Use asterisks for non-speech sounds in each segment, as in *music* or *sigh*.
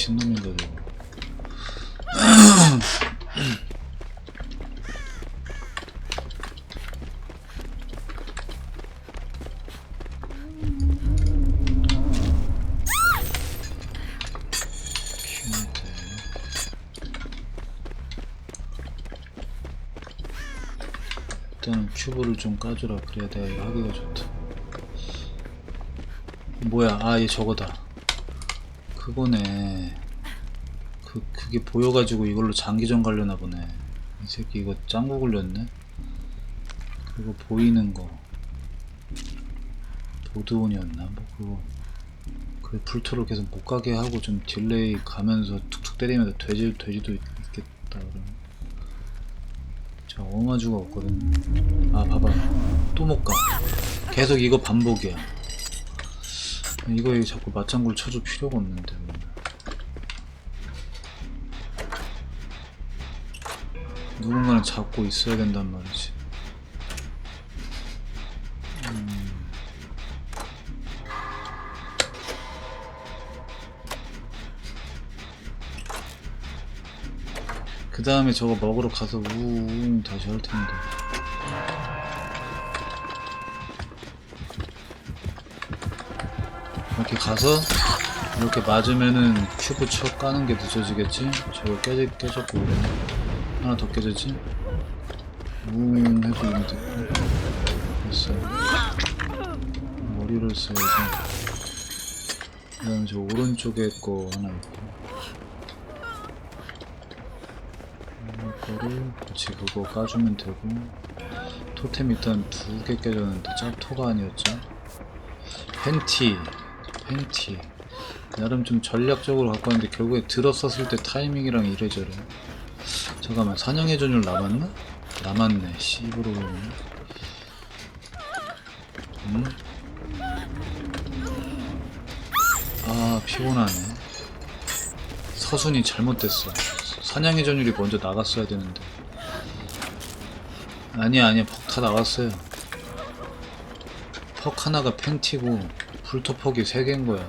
미친놈인가 저거. 일단은 큐브를 좀 까주라. 그래야 내가 이거 하기가 좋다. 뭐야? 아 얘 저거다 그거네. 그, 그게 보여가지고 이걸로 장기전 가려나 보네. 이 새끼 이거 짱구 굴렸네? 그거 보이는 거. 보드온이었나? 뭐 그거. 그 불토를 계속 못 가게 하고 좀 딜레이 가면서 툭툭 때리면서 돼지, 돼지도 있- 있겠다 그러면. 자 어마주가 없거든. 아 봐봐. 또 못가. 계속 이거 반복이야 이거에 자꾸 맞장구를 쳐줄 필요가 없는데 뭐. 누군가는 잡고 있어야 된단 말이지 그 다음에 저거 먹으러 가서 우웅 다시 할 텐데. 이렇게 가서 이렇게 맞으면은 큐브 쳐 까는 게 늦어지겠지? 저거 깨져, 깨졌고 그래. 하나 더 깨졌지? 우웅 해서 이면 됐고. 됐어. 머리를 써야지. 그 다음에 저 오른쪽에 거 하나 있고. 이거를 그치 그거 까주면 되고 토템 일단 두 개 깨졌는데 짭토가 아니었죠 팬티 팬티 나름 좀 전략적으로 갖고 왔는데 결국에 들었었을 때 타이밍이랑 이래저래 잠깐만 사냥의 전율 남았나? 남았네 씨부로 음? 아 피곤하네 서순이 잘못됐어. 사냥의 전율이 먼저 나갔어야 되는데. 아니야, 아니야. 퍽 다 나갔어요. 퍽 하나가 팬티고, 불토퍽이 세 개인 거야.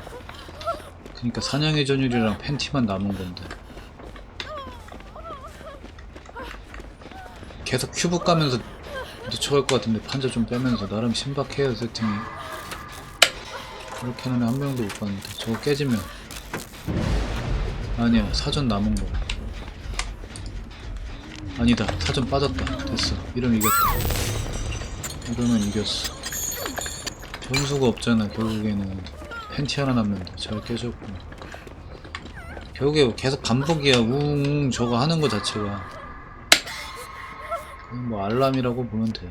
그니까 사냥의 전율이랑 팬티만 남은 건데. 계속 큐브 까면서 늦춰갈 것 같은데 판자 좀 빼면서 나름 신박해요 세팅이. 이렇게 애한 명도 못 봤는데 저거 깨지면. 아니야 사전 남은 거야. 아니다 사전 빠졌다. 됐어. 이러면 이겼다. 이러면 이겼어 변수가 없잖아. 결국에는 팬티 하나 남는데 잘 깨졌고. 결국에 계속 반복이야. 우웅 저거 하는 거 자체가. 뭐 알람이라고 보면 돼.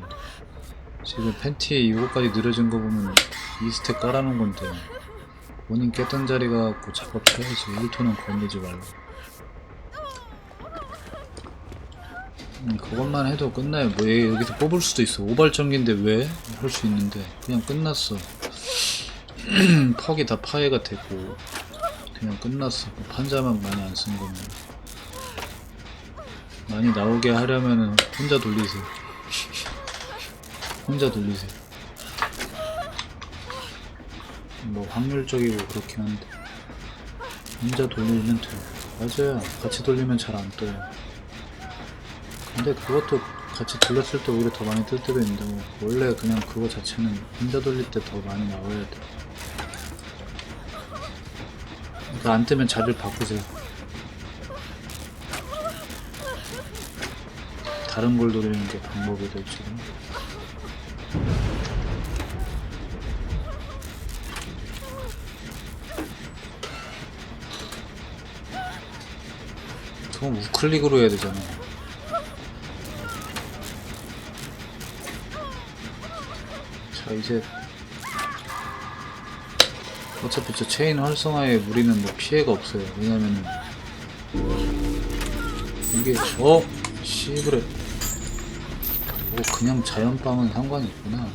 지금 팬티에 이거까지 느려진 거 보면 2스택 깔아놓은 건데. 본인 깼던 자리 가 갖고 작업 쳐야지. 1토는 건들지 말고 음, 그것만 해도 끝나요. 뭐얘 여기서 뽑을 수도 있어. 오발전기인데 왜? 할 수 있는데. 그냥 끝났어. *clears throat* 퍽이 다 파해가 됐고. 그냥 끝났어. 판자만 많이 안 쓴 거면. 많이 나오게 하려면은 혼자 돌리세요. 혼자 돌리세요. 뭐 확률적이고 그렇긴 한데. 혼자 돌리면 돼요. 맞아요. 같이 돌리면 잘 안 떠요 근데 그것도 같이 돌렸을 때 오히려 더 많이 뜰 때도 있는데 뭐 원래 그냥 그거 자체는 혼자 돌릴 때 더 많이 나와야 돼. 그러니까 안 뜨면 자리를 바꾸세요. 다른 걸 돌리는 게 방법이 될지도 그건 우클릭으로 해야 되잖아. 자, 이제 어차피 저 체인 활성화에 무리는 뭐 피해가 없어요. 왜냐면은 이게 어 씨부레 뭐 그냥 자연빵은 상관이 있구나.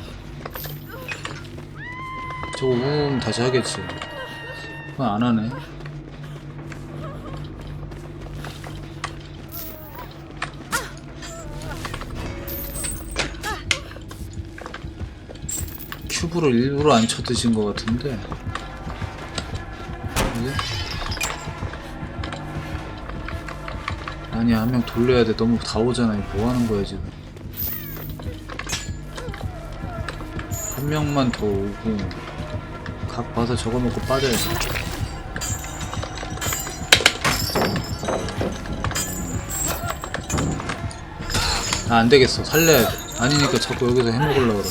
저거 우웅 다시 하겠지. 그건 안 하네. 큐브를 일부러 안 쳐드신 것 같은데. 아니 한 명 돌려야 돼. 너무 다 오잖아. 뭐 하는 거야 지금? 한 명만 더 오고 각 봐서 저거 먹고 빠져야지. 아 안되겠어. 살려야 돼. 아니니까 자꾸 여기서 해먹으려고 그래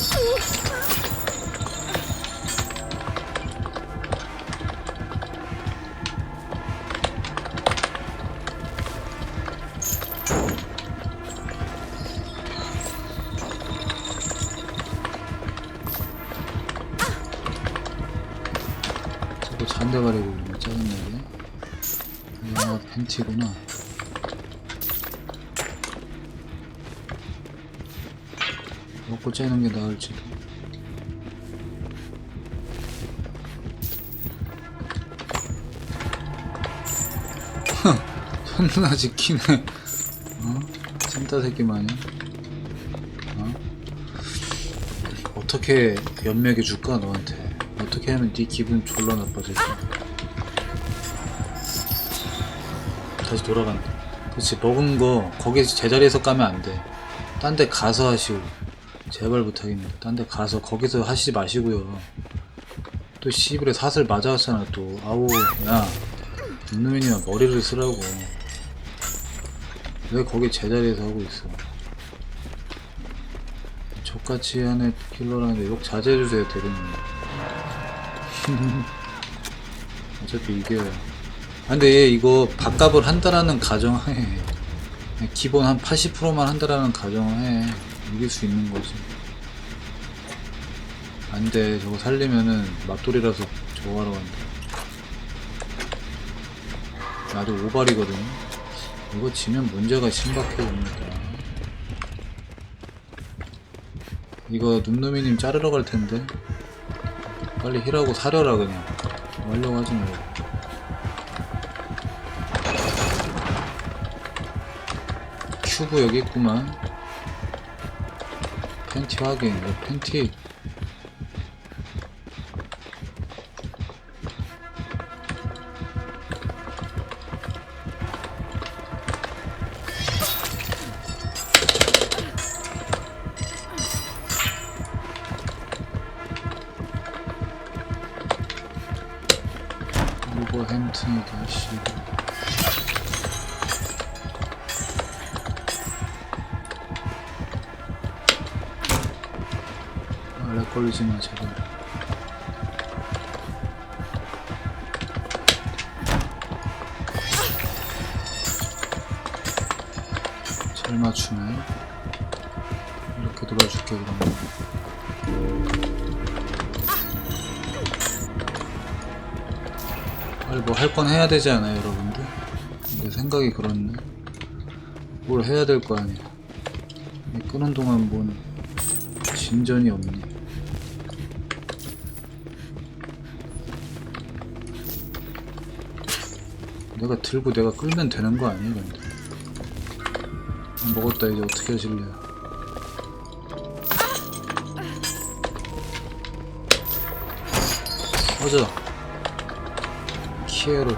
아 팬티구나. 먹고 째는 게 나을지도. 존나 지키네. 어? 찐따 새끼 마냥. 어? 어떻게 연맥해 줄까 너한테? 어떻게 하면 네 기분 졸라 나빠질까 다시 돌아간다 그렇지. 먹은 거 거기 제자리에서 까면 안돼 딴 데 가서 하시고 제발 부탁입니다. 딴 데 가서 거기서 하시지 마시고요. 또 씨부레 사슬 맞아왔잖아 또. 아우 야 이놈이니만 머리를 쓰라고. 왜 거기 제자리에서 하고 있어? 족같이 하는 킬러라는데 욕 자제해주세요 대리님. *laughs* 어차피 이겨요. 아, 근데 얘 이거 밥값을 한다라는 가정하에 기본 한 80%만 한다라는 가정하에 이길 수 있는 거지. 안돼. 저거 살리면은 맞돌이라서 저거 하러 간다. 나도 오발이거든. 이거 지면 문제가 심각해 봅니다. 이거 눔누미님 자르러 갈 텐데. 빨리 힐하고 사려라 그냥. 하려고 하지 말고 큐브 여기 있구만. 팬티 확인 야, 팬티. 울버햄튼이다 걸리지 마 제발 잘 맞추네. 이렇게 돌아줄게 그러면. 빨리 뭐할 건 해야 되지 않아요 여러분들? 내 생각이 그렇네. 뭘 해야 될 거 아니야. 이 끄는 동안 뭔 진전이 없네 내가 들고 내가 끌면 되는 거 아니야 근데? 먹었다 이제 어떻게 하실래요? 꺼져 키에로.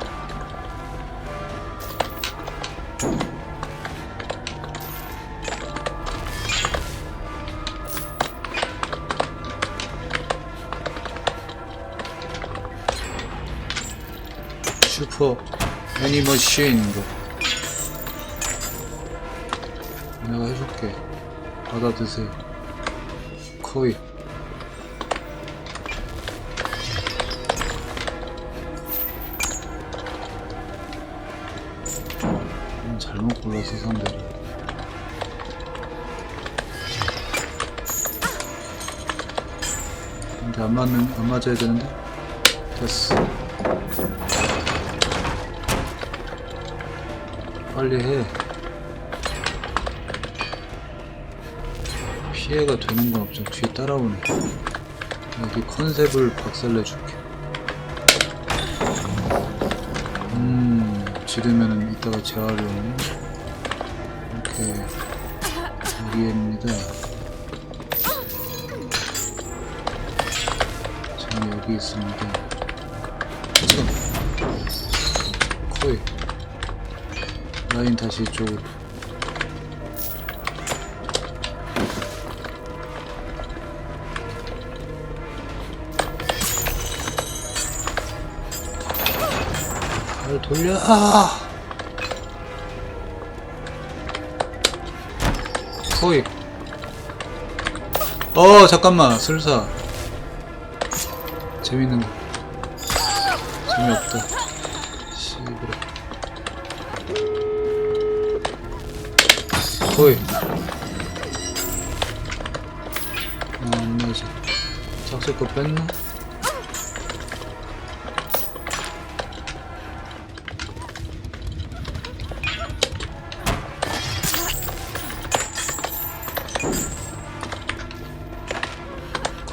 슈퍼 애니머신 거 내가 해줄게. 받아 드세요. 코이 음, 잘못 골랐어 상대를. 근데 안 맞는 안 맞아야 되는데? 됐어 빨리 해. 피해가 되는 건 없죠 뒤에 따라오네. 여기 컨셉을 박살내줄게. 음 지르면은 이따가 재활용. 이렇게 여기입니다. 자 여기 있습니다. 지금 코이 라인 다시 이쪽으로. 발 돌려. 아! 거의 어 잠깐만. 슬사. 재밌는 거. 재미없다 거의. 아 안나지 작살 거 뺐나?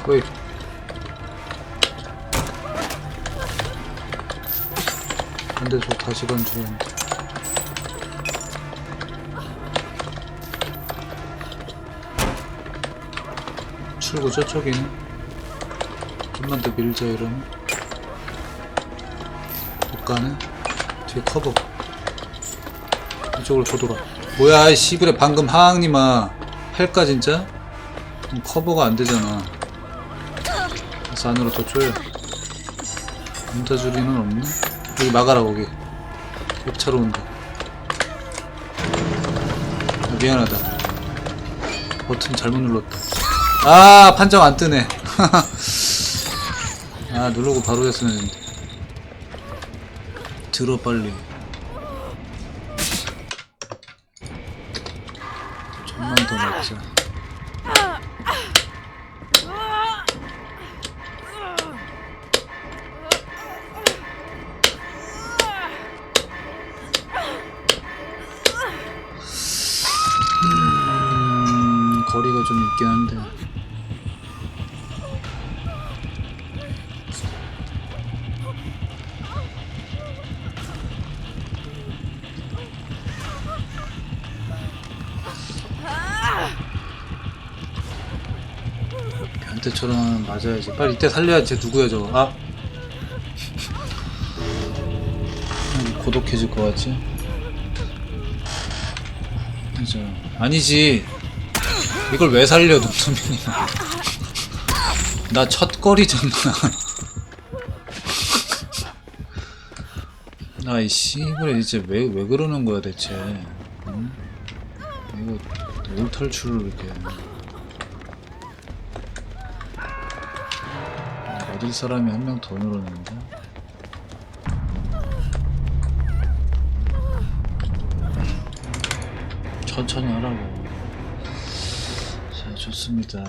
거의. 근데 저 다시 건주는데 출구 저쪽이네 좀만 더 밀자 이러면. 못 가네 뒤에 커버. 이쪽으로 더 돌아. 뭐야 이 씨부레. 방금 하항님아. 헬까 진짜? 그럼 커버가 안 되잖아. 그래서 안으로 더 쪼여 감자줄이는 없네? 여기 막아라 거기. 옆차로 온다. 아, 미안하다. 버튼 잘못 눌렀다 아 판정 안 뜨네. *laughs* 아 누르고 바로 됐으면. 들어 빨리 변태처럼 맞아야지. 빨리 이때 살려야지 쟤 누구야 저거? 아. 음, 고독해질 것 같지? 그죠 아니지. 이걸 왜 살려 눈썹이냐 나 첫거리잖아 아이 씨발 이제 왜, 왜 그러는 거야 대체? 응? 이거 올 탈출을 이렇게 어딜 사람이 한 명 더 늘었는데? 천천히 하라고. 자 좋습니다